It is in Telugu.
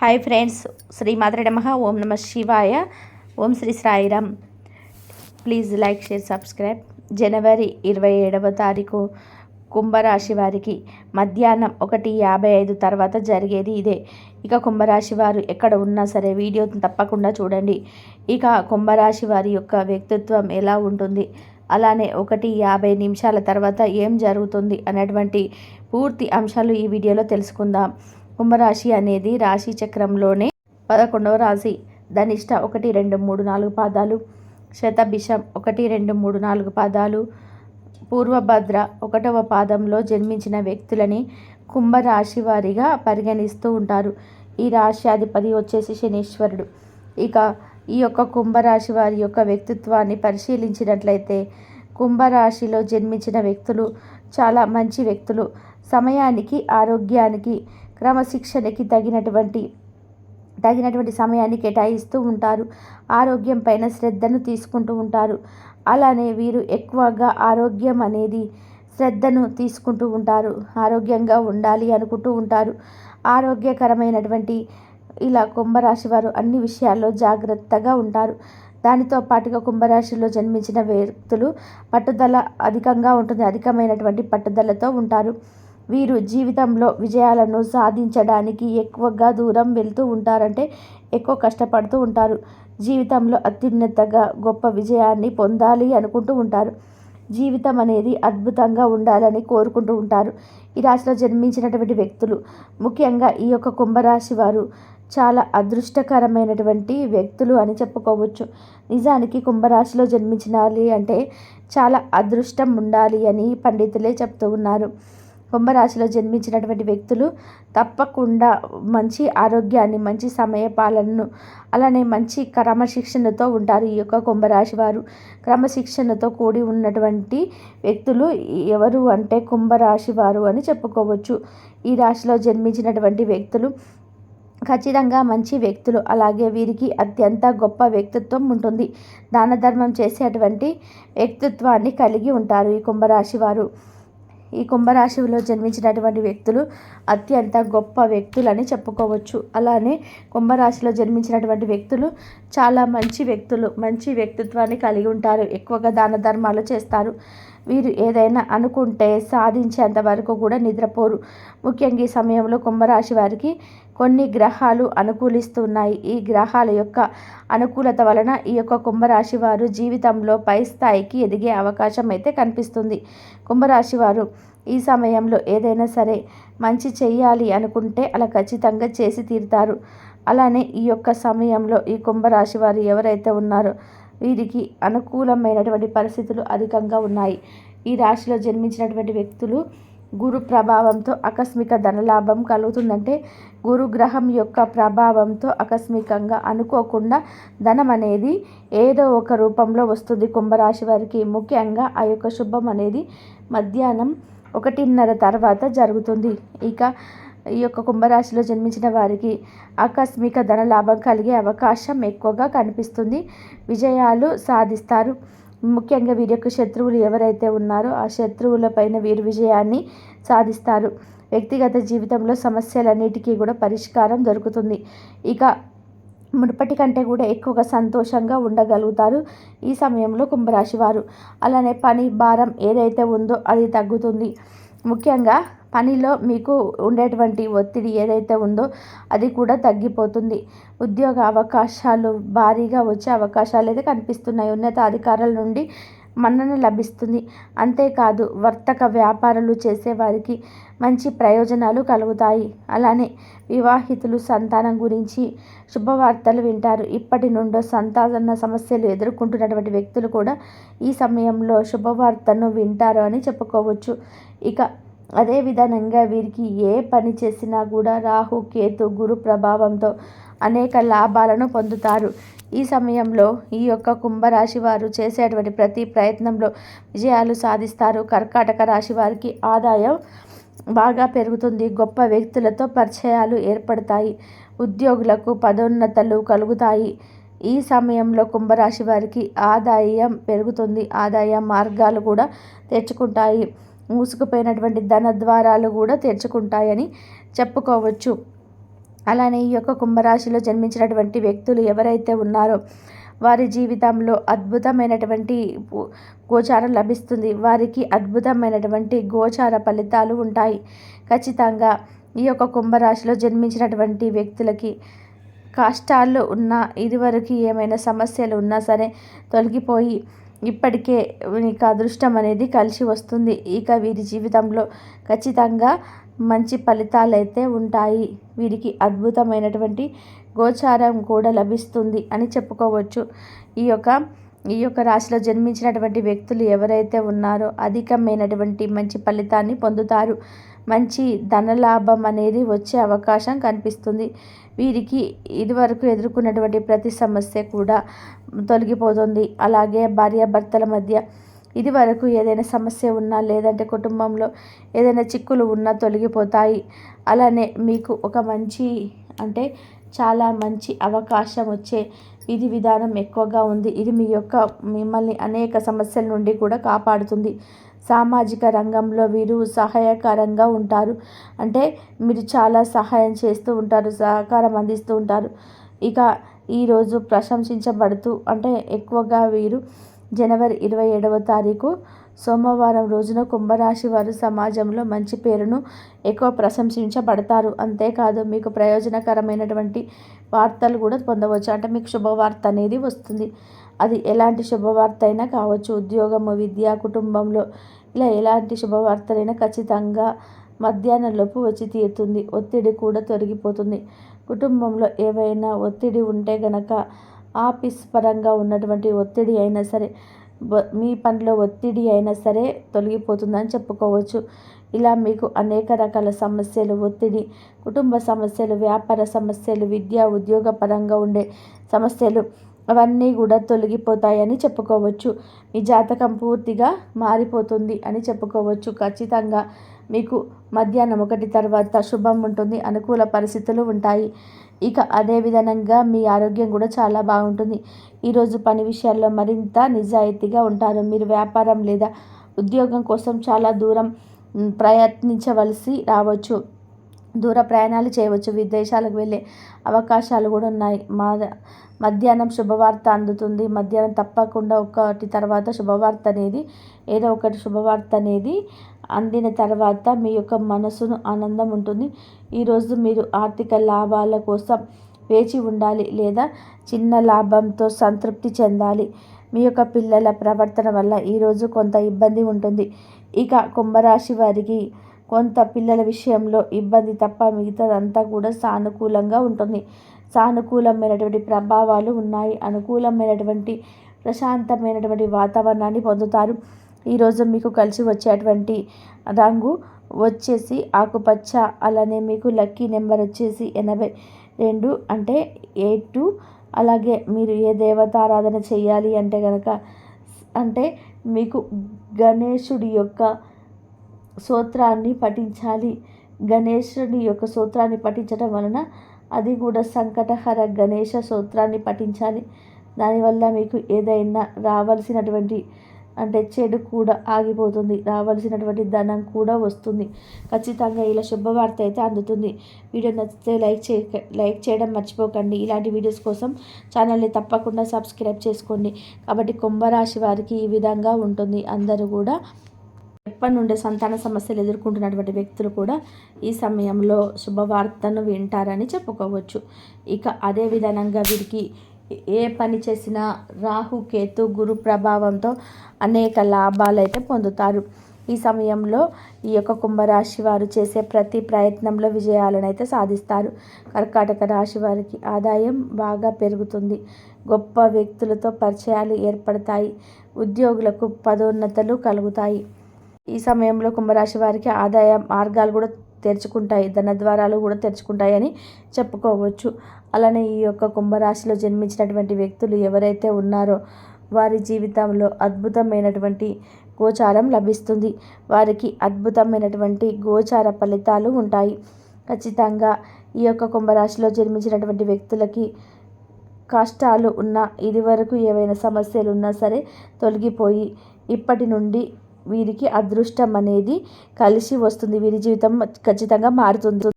హాయ్ ఫ్రెండ్స్ శ్రీ మాతృ నమ ఓం నమ శివాయ ఓం Shri Sairam please like share subscribe జనవరి ఇరవై ఏడవ తారీఖు కుంభరాశి వారికి మధ్యాహ్నం ఒకటి యాభై ఐదు తర్వాత జరిగేది ఇదే. ఇక కుంభరాశి వారు ఎక్కడ ఉన్నా సరే వీడియో తప్పకుండా చూడండి. ఇక కుంభరాశి వారి యొక్క వ్యక్తిత్వం ఎలా ఉంటుంది? అలానే ఒకటి యాభై నిమిషాల తర్వాత ఏం జరుగుతుంది? అనేటువంటి పూర్తి అంశాలు ఈ వీడియోలో తెలుసుకుందాం. కుంభరాశి అనేది రాశి చక్రంలోనే పదకొండవ రాశి. ధనిష్ట ఒకటి రెండు మూడు నాలుగు పాదాలు. శతభిషం ఒకటి రెండు మూడు నాలుగు పాదాలు. పూర్వభద్ర ఒకటవ పాదంలో జన్మించిన వ్యక్తులని కుంభరాశి వారిగా పరిగణిస్తూ ఉంటారు. ఈ రాశి అధిపతి వచ్చేసి శనీశ్వరుడు. ఇక ఈ యొక్క కుంభరాశి వారి యొక్క వ్యక్తిత్వాన్ని పరిశీలించినట్లయితే కుంభరాశిలో జన్మించిన వ్యక్తులు చాలా మంచి వ్యక్తులు. సమయానికి ఆరోగ్యానికి క్రమశిక్షణకి తగినటువంటి తగినటువంటి సమయాన్ని కేటాయిస్తూ ఉంటారు. ఆరోగ్యం పైన శ్రద్ధను తీసుకుంటూ ఉంటారు. అలానే వీరు ఎక్కువగా ఆరోగ్యం అనేది శ్రద్ధను తీసుకుంటూ ఉంటారు. ఆరోగ్యంగా ఉండాలి అనుకుంటూ ఉంటారు. ఆరోగ్యకరమైనటువంటి ఇలా కుంభరాశి వారు అన్ని విషయాల్లో జాగ్రత్తగా ఉంటారు. దానితో పాటుగా కుంభరాశిలో జన్మించిన వ్యక్తులు పట్టుదల అధికంగా ఉంటుంది. అధికమైనటువంటి పట్టుదలతో ఉంటారు. వీరు జీవితంలో విజయాలను సాధించడానికి ఎక్కువగా దూరం వెళ్తూ ఉంటారంటే ఎక్కువ కష్టపడుతూ ఉంటారు. జీవితంలో అత్యున్నతగా గొప్ప విజయాన్ని పొందాలి అనుకుంటూ ఉంటారు. జీవితం అనేది అద్భుతంగా ఉండాలని కోరుకుంటూ ఉంటారు. ఈ రాశిలో జన్మించినటువంటి వ్యక్తులు ముఖ్యంగా ఈ యొక్క కుంభరాశి వారు చాలా అదృష్టకరమైనటువంటి వ్యక్తులు అని చెప్పుకోవచ్చు. నిజానికి కుంభరాశిలో జన్మించాలి అంటే చాలా అదృష్టం ఉండాలి అని పండితులే చెప్తూ ఉన్నారు. కుంభరాశిలో జన్మించినటువంటి వ్యక్తులు తప్పకుండా మంచి ఆరోగ్యాన్ని మంచి సమయ పాలనను అలానే మంచి క్రమశిక్షణతో ఉంటారు ఈ యొక్క కుంభరాశి వారు. క్రమశిక్షణతో కూడి ఉన్నటువంటి వ్యక్తులు ఎవరు అంటే కుంభరాశి వారు అని చెప్పుకోవచ్చు. ఈ రాశిలో జన్మించినటువంటి వ్యక్తులు ఖచ్చితంగా మంచి వ్యక్తులు అలాగే వీరికి అత్యంత గొప్ప వ్యక్తిత్వం ఉంటుంది. దాన ధర్మం చేసేటువంటి వ్యక్తిత్వాన్ని కలిగి ఉంటారు ఈ కుంభరాశి వారు. ఈ కుంభరాశిలో జన్మించినటువంటి వ్యక్తులు అత్యంత గొప్ప వ్యక్తులని చెప్పుకోవచ్చు. అలానే కుంభరాశిలో జన్మించినటువంటి వ్యక్తులు చాలా మంచి వ్యక్తులు మంచి వ్యక్తిత్వాన్ని కలిగి ఉంటారు. ఎక్కువగా దాన ధర్మాలు చేస్తారు. వీరు ఏదైనా అనుకుంటే సాధించేంత వరకు కూడా నిద్రపోరు. ముఖ్యంగా ఈ సమయంలో కుంభరాశి వారికి కొన్ని గ్రహాలు అనుకూలిస్తున్నాయి. ఈ గ్రహాల యొక్క అనుకూలత వలన ఈ యొక్క కుంభరాశి వారు జీవితంలో పై స్థాయికి ఎదిగే అవకాశం అయితే కనిపిస్తుంది. కుంభరాశి వారు ఈ సమయంలో ఏదైనా సరే మంచి చేయాలి అనుకుంటే అలా ఖచ్చితంగా చేసి తీరుతారు. అలానే ఈ యొక్క సమయంలో ఈ కుంభరాశి వారు ఎవరైతే ఉన్నారో వీరికి అనుకూలమైనటువంటి పరిస్థితులు అధికంగా ఉన్నాయి. ఈ రాశిలో జన్మించినటువంటి వ్యక్తులు గురు ప్రభావంతో ఆకస్మిక ధనలాభం కలుగుతుందంటే గురుగ్రహం యొక్క ప్రభావంతో ఆకస్మికంగా అనుకోకుండా ధనం అనేది ఏదో ఒక రూపంలో వస్తుంది. కుంభరాశి వారికి ముఖ్యంగా ఆ యొక్క శుభం అనేది మధ్యాహ్నం ఒకటిన్నర తర్వాత జరుగుతుంది. ఇక ఈ యొక్క కుంభరాశిలో జన్మించిన వారికి ఆకస్మిక ధనలాభం కలిగే అవకాశం ఎక్కువగా కనిపిస్తుంది. విజయాలు సాధిస్తారు. ముఖ్యంగా వీరి యొక్క శత్రువులు ఎవరైతే ఉన్నారో ఆ శత్రువులపైన వీరు విజయాన్ని సాధిస్తారు. వ్యక్తిగత జీవితంలో సమస్యలన్నిటికీ కూడా పరిష్కారం దొరుకుతుంది. ఇక మునుపటి కంటే కూడా ఎక్కువగా సంతోషంగా ఉండగలుగుతారు ఈ సమయంలో కుంభరాశి వారు. అలానే పని భారం ఏదైతే ఉందో అది తగ్గుతుంది. ముఖ్యంగా పనిలో మీకు ఉండేటువంటి ఒత్తిడి ఏదైతే ఉందో అది కూడా తగ్గిపోతుంది. ఉద్యోగ అవకాశాలు భారీగా వచ్చే అవకాశాలు అయితే కనిపిస్తున్నాయి. ఉన్నత అధికారుల నుండి మన్నన లభిస్తుంది. అంతేకాదు వర్తక వ్యాపారాలు చేసేవారికి మంచి ప్రయోజనాలు కలుగుతాయి. అలానే వివాహితులు సంతానం గురించి శుభవార్తలు వింటారు. ఇప్పటి నుండో సంతాన సమస్యలు ఎదుర్కొంటున్నటువంటి వ్యక్తులు కూడా ఈ సమయంలో శుభవార్తను వింటారు అని చెప్పుకోవచ్చు. ఇక అదే విధంగా వీరికి ఏ పని చేసినా కూడా రాహు కేతు గురు ప్రభావంతో అనేక లాభాలను పొందుతారు. ఈ సమయంలో ఈ యొక్క కుంభరాశి వారు చేసేటువంటి ప్రతి ప్రయత్నంలో విజయాలు సాధిస్తారు. కర్కాటక రాశి వారికి ఆదాయం బాగా పెరుగుతుంది. గొప్ప వ్యక్తులతో పరిచయాలు ఏర్పడతాయి. ఉద్యోగులకు పదోన్నతలు కలుగుతాయి. ఈ సమయంలో కుంభరాశి వారికి ఆదాయం పెరుగుతుంది. ఆదాయ మార్గాలు కూడా తెచ్చుకుంటాయి మూసుకుపోయినటువంటి ధన ద్వారాలు కూడా తెరుచుకుంటాయని చెప్పుకోవచ్చు. అలానే ఈ యొక్క కుంభరాశిలో జన్మించినటువంటి వ్యక్తులు ఎవరైతే ఉన్నారో వారి జీవితంలో అద్భుతమైనటువంటి గోచారం లభిస్తుంది. వారికి అద్భుతమైనటువంటి గోచార ఫలితాలు ఉంటాయి. ఖచ్చితంగా ఈ యొక్క కుంభరాశిలో జన్మించినటువంటి వ్యక్తులకి కష్టాల్లో ఉన్న ఇదివరకు ఏమైనా సమస్యలు ఉన్నా సరే తొలగిపోయి ఇప్పటికే మీకు అదృష్టం అనేది కలిసి వస్తుంది. ఇక వీరి జీవితంలో ఖచ్చితంగా మంచి ఫలితాలైతే ఉంటాయి. వీరికి అద్భుతమైనటువంటి గోచారం కూడా లభిస్తుంది అని చెప్పుకోవచ్చు. ఈ యొక్క ఈ యొక్క రాశిలో జన్మించినటువంటి వ్యక్తులు ఎవరైతే ఉన్నారో అధికమైనటువంటి మంచి ఫలితాన్ని పొందుతారు. మంచి ధనలాభం అనేది వచ్చే అవకాశం కనిపిస్తుంది. వీరికి ఇదివరకు ఎదుర్కొన్నటువంటి ప్రతి సమస్య కూడా తొలగిపోతుంది. అలాగే భార్యాభర్తల మధ్య ఇది వరకు ఏదైనా సమస్య ఉన్నా లేదంటే కుటుంబంలో ఏదైనా చిక్కులు ఉన్నా తొలగిపోతాయి. అలానే మీకు ఒక మంచి అంటే చాలా మంచి అవకాశం వచ్చే విధి విధానం ఎక్కువగా ఉంది. ఇది మీ యొక్క మిమ్మల్ని అనేక సమస్యల నుండి కూడా కాపాడుతుంది. సామాజిక రంగంలో వీరు సహాయకరంగా ఉంటారు. అంటే మీరు చాలా సహాయం చేస్తూ ఉంటారు సహకారం అందిస్తూ ఉంటారు. ఇక ఈరోజు ప్రశంసించబడుతూ అంటే ఎక్కువగా వీరు జనవరి ఇరవై ఏడవ తారీఖు సోమవారం రోజున కుంభరాశి వారు సమాజంలో మంచి పేరును ఎక్కువ ప్రశంసించబడతారు. అంతేకాదు మీకు ప్రయోజనకరమైనటువంటి వార్తలు కూడా పొందవచ్చు. అంటే మీకు శుభవార్త అనేది వస్తుంది. అది ఎలాంటి శుభవార్త అయినా కావచ్చు. ఉద్యోగము విద్య కుటుంబంలో ఇలా ఎలాంటి శుభవార్తలైనా ఖచ్చితంగా మధ్యాహ్నంలోపు వచ్చి తీరుతుంది. ఒత్తిడి కూడా తొలగిపోతుంది. కుటుంబంలో ఏవైనా ఒత్తిడి ఉంటే గనక ఆఫీస్ పరంగా ఉన్నటువంటి ఒత్తిడి అయినా సరే మీ పనిలో ఒత్తిడి అయినా సరే తొలగిపోతుందని చెప్పుకోవచ్చు. ఇలా మీకు అనేక రకాల సమస్యలు ఒత్తిడి కుటుంబ సమస్యలు వ్యాపార సమస్యలు విద్య ఉద్యోగ పరంగా ఉండే సమస్యలు అవన్నీ కూడా తొలగిపోతాయని చెప్పుకోవచ్చు. మీ జాతకం పూర్తిగా మారిపోతుంది అని చెప్పుకోవచ్చు. ఖచ్చితంగా మీకు మధ్యాహ్నం ఒకటి తర్వాత శుభం ఉంటుంది అనుకూల పరిస్థితులు ఉంటాయి. ఇక అదే విధంగా మీ ఆరోగ్యం కూడా చాలా బాగుంటుంది. ఈరోజు పని విషయాల్లో మరింత నిజాయితీగా ఉంటారు. మీరు వ్యాపారం లేదా ఉద్యోగం కోసం చాలా దూరం ప్రయత్నించవలసి రావచ్చు. దూర ప్రయాణాలు చేయవచ్చు. విదేశాలకు వెళ్ళే అవకాశాలు కూడా ఉన్నాయి. మా మధ్యాహ్నం శుభవార్త అందుతుంది. మధ్యాహ్నం తప్పకుండా ఒకటి తర్వాత శుభవార్త అనేది ఏదో ఒకటి శుభవార్త అనేది అందిన తర్వాత మీ యొక్క మనసును ఆనందం ఉంటుంది. ఈరోజు మీరు ఆర్థిక లాభాల కోసం వేచి ఉండాలి లేదా చిన్న లాభంతో సంతృప్తి చెందాలి. మీ యొక్క పిల్లల ప్రవర్తన వల్ల ఈరోజు కొంత ఇబ్బంది ఉంటుంది. ఇక కుంభరాశి వారికి కొంత పిల్లల విషయంలో ఇబ్బంది తప్ప మిగతాదంతా కూడా సానుకూలంగా ఉంటుంది. సానుకూలమైనటువంటి ప్రభావాలు ఉన్నాయి. అనుకూలమైనటువంటి ప్రశాంతమైనటువంటి వాతావరణాన్ని పొందుతారు. ఈరోజు మీకు కలిసి వచ్చేటువంటి రంగు వచ్చేసి ఆకుపచ్చ అలానే మీకు లక్కీ నెంబర్ వచ్చేసి ఎనభై రెండు అంటే ఎయిట్ టూ. అలాగే మీరు ఏ దేవతారాధన చేయాలి అంటే కనుక అంటే మీకు గణేశుడి యొక్క సూత్రాన్ని పఠించాలి. గణేశుడి యొక్క సూత్రాన్ని పఠించడం వలన అది కూడా సంకటహర గణేష సూత్రాన్ని పఠించాలి. దానివల్ల మీకు ఏదైనా రావాల్సినటువంటి అంటే చెడు కూడా ఆగిపోతుంది. రావాల్సినటువంటి ధనం కూడా వస్తుంది. ఖచ్చితంగా ఇలా శుభవార్త అయితే అందుతుంది. వీడియో నచ్చితే లైక్ చే లైక్ చేయడం మర్చిపోకండి. ఇలాంటి వీడియోస్ కోసం ఛానల్ని తప్పకుండా సబ్స్క్రైబ్ చేసుకోండి. కాబట్టి కుంభరాశి వారికి ఈ విధంగా ఉంటుంది. అందరూ కూడా ఎప్పటి నుండి సంతాన సమస్యలు ఎదుర్కొంటున్నటువంటి వ్యక్తులు కూడా ఈ సమయంలో శుభవార్తను వింటారని చెప్పుకోవచ్చు. ఇక అదే విధానంగా వీరికి ఏ పని చేసినా రాహు కేతు గురు ప్రభావంతో అనేక లాభాలు అయితే పొందుతారు. ఈ సమయంలో ఈ యొక్క కుంభరాశి వారు చేసే ప్రతి ప్రయత్నంలో విజయాలను అయితే సాధిస్తారు. కర్కాటక రాశి వారికి ఆదాయం బాగా పెరుగుతుంది. గొప్ప వ్యక్తులతో పరిచయాలు ఏర్పడతాయి. ఉద్యోగులకు పదోన్నతలు కలుగుతాయి. ఈ సమయంలో కుంభరాశి వారికి ఆదాయ మార్గాలు కూడా తెరుచుకుంటాయి ధన ద్వారాలు కూడా తెరుచుకుంటాయని చెప్పుకోవచ్చు. అలానే ఈ యొక్క కుంభరాశిలో జన్మించినటువంటి వ్యక్తులు ఎవరైతే ఉన్నారో వారి జీవితంలో అద్భుతమైనటువంటి గోచారం లభిస్తుంది. వారికి అద్భుతమైనటువంటి గోచార ఫలితాలు ఉంటాయి. ఖచ్చితంగా ఈ యొక్క కుంభరాశిలో జన్మించినటువంటి వ్యక్తులకి కష్టాలు ఉన్న ఇదివరకు ఏవైనా సమస్యలు ఉన్నా సరే తొలగిపోయి ఇప్పటి నుండి వీరికి అదృష్టం అనేది కలిసి వస్తుంది. వీరి జీవితం ఖచ్చితంగా మారుతుంది.